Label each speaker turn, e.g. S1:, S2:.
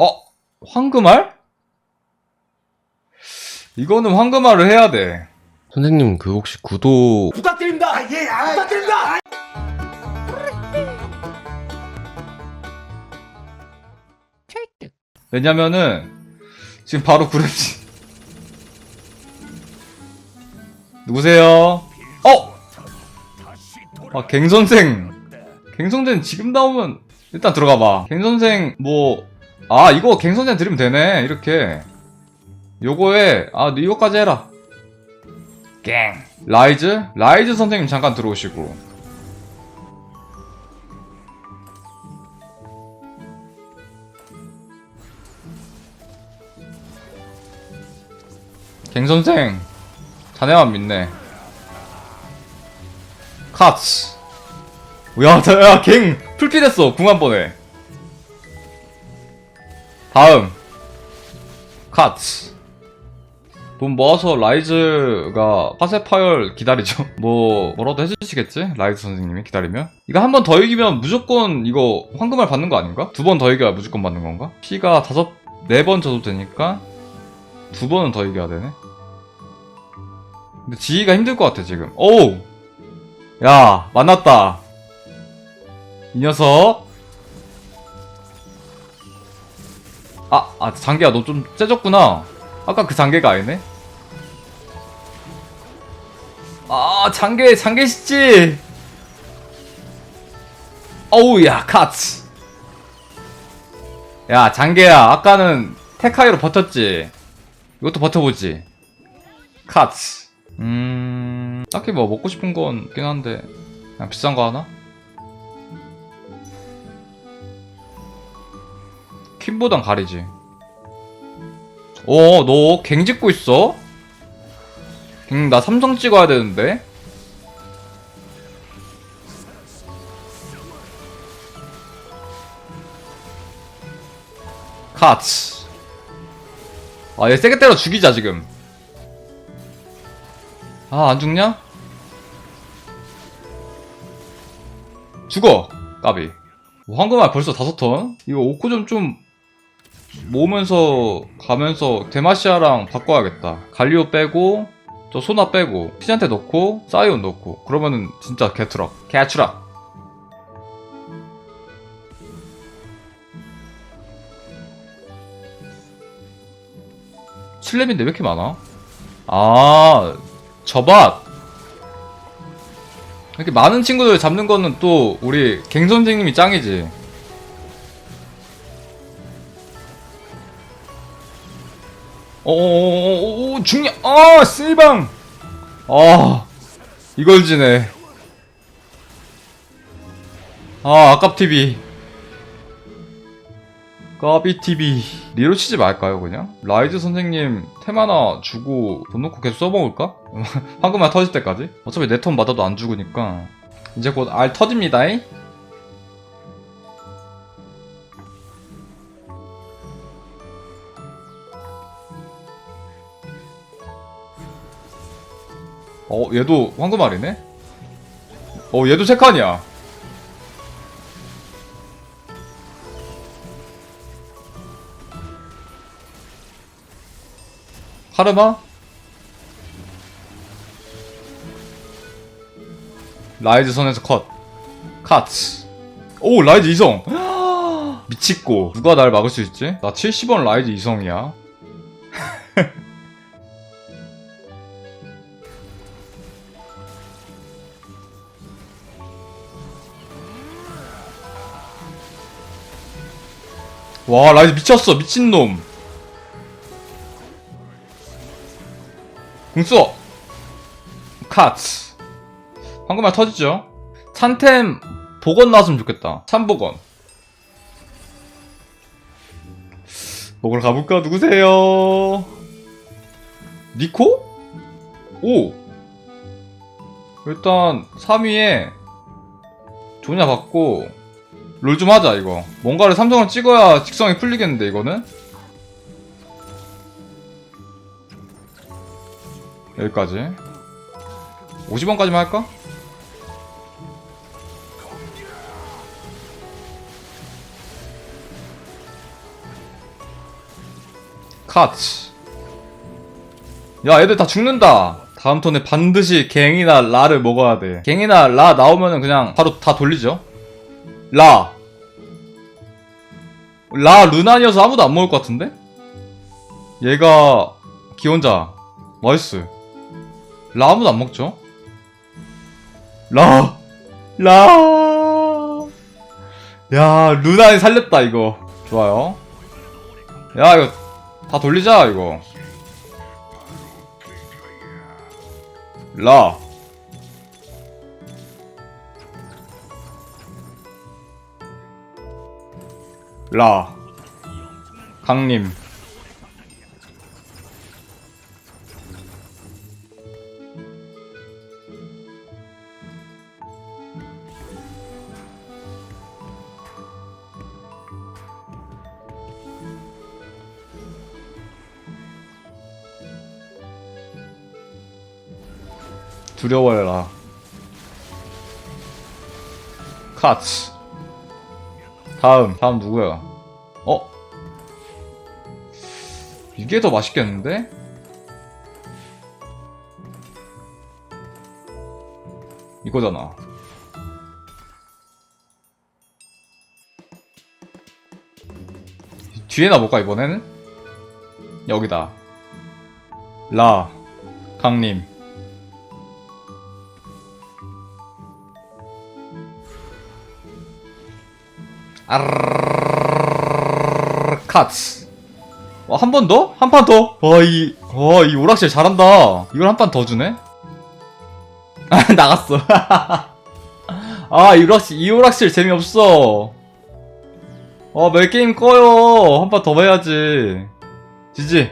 S1: 어? 황금알? 이거는 황금알을 해야 돼.
S2: 선생님 그 혹시 구독
S3: 부탁드립니다. 아, 예, 아, 부탁드립니다.
S1: 왜냐면은 지금 바로 구름지. 누구세요? 어? 아, 갱선생. 갱선생 지금 나오면 일단 들어가 봐. 갱선생 뭐 아, 이거 갱선생 드리면 되네. 이렇게. 요거에 아, 너 이거까지 해라. 갱. 라이즈? 라이즈 선생님 잠깐 들어오시고. 갱 선생, 자네만 믿네. 카츠. 야, 자, 야, 갱 풀필했어. 궁 한 번에. 다음. 카츠. 돈 모아서 라이즈가 파세 파열 기다리죠. 뭐 뭐라도 해주시겠지? 라이즈 선생님이 기다리면. 이거 한 번 더 이기면 무조건 이거 황금알 받는 거 아닌가? 두 번 더 이겨야 무조건 받는 건가? 피가 다섯 네 번 줘도 되니까 두 번은 더 이겨야 되네. 근데 지기가 힘들 것 같아 지금. 오, 야 만났다. 이 녀석. 아, 아 장기야 너좀 세졌구나. 아까 그 장계가 아니네. 아 장계 장계 시지. 어우 야 카츠. 야 장계야 아까는 테카이로 버텼지. 이것도 버텨보지. 카츠. 음 딱히 뭐 먹고 싶은 건 있긴 한데 그냥 비싼 거 하나? 퀸보단 가리지. 어, 너 갱 찍고 있어? 갱, 나 삼성 찍어야 되는데? 카츠. 아, 얘 세게 때려 죽이자, 지금. 아, 안 죽냐? 죽어! 까비. 황금알 벌써 다섯 턴? 이거 오코 좀 좀 모으면서 가면서 데마시아랑 바꿔야겠다. 갈리오 빼고 저 소나 빼고 피잔테 넣고 사이온 넣고 그러면은 진짜 개트럭 개추락. 칠렙인데 왜 이렇게 많아? 아, 저밭! 이렇게 많은 친구들 잡는 거는 또 우리 갱 선생님이 짱이지. 어어어어 중량 아 세이방. 아 이걸 지네. 아 아깝 TV 까비 TV 리로 치지 말까요 그냥? 라이즈 선생님 테마나 주고 돈 넣고 계속 써먹을까? 황금알 터질 때까지? 어차피 내턴 맞아도 안 죽으니까. 이제 곧 알 터집니다잉 어, 얘도 황금알이네? 어, 얘도 세 칸이야. 카르마? 라이즈 선에서 컷. 카츠. 오, 라이즈 이성! 미치고. 누가 날 막을 수 있지? 나 70원 라이즈 이성이야. 와 라이즈 미쳤어 미친놈. 궁써 카츠 황금알 터지죠? 찬템 복원 나왔으면 좋겠다. 찬복원. 먹으러 가볼까? 누구세요? 니코? 오. 일단 3위에 조냐 받고 롤 좀 하자 이거 뭔가를 삼성을 찍어야 직성이 풀리겠는데 이거는 여기까지 50원까지만 할까? 카츠. 야, 애들 다 죽는다. 다음 턴에 반드시 갱이나 라를 먹어야 돼. 갱이나 라 나오면은 그냥 바로 다 돌리죠. 라. 라 루난이어서 아무도 안 먹을 것 같은데? 얘가 기혼자. 나이스. 라 아무도 안 먹죠? 라. 라. 야, 루난이 살렸다, 이거. 좋아요. 야, 이거 다 돌리자, 이거. 라. 라. 강님. 두려워해라. 카츠. 다음, 다음 누구야? 어? 이게 더 맛있겠는데? 이거잖아. 뒤에 나 볼까, 이번에는? 여기다. 라. 강님. 아르르르르르 카츠. 어, 한 번 더? 한 판 더? 와, 이, 와, 이 오락실 잘한다. 이걸 한 판 더 주네? 아, 나갔어. 아, 이 오락실, 이 오락실 재미없어. 어, 매 게임 꺼요. 한 판 더 해야지. 지지.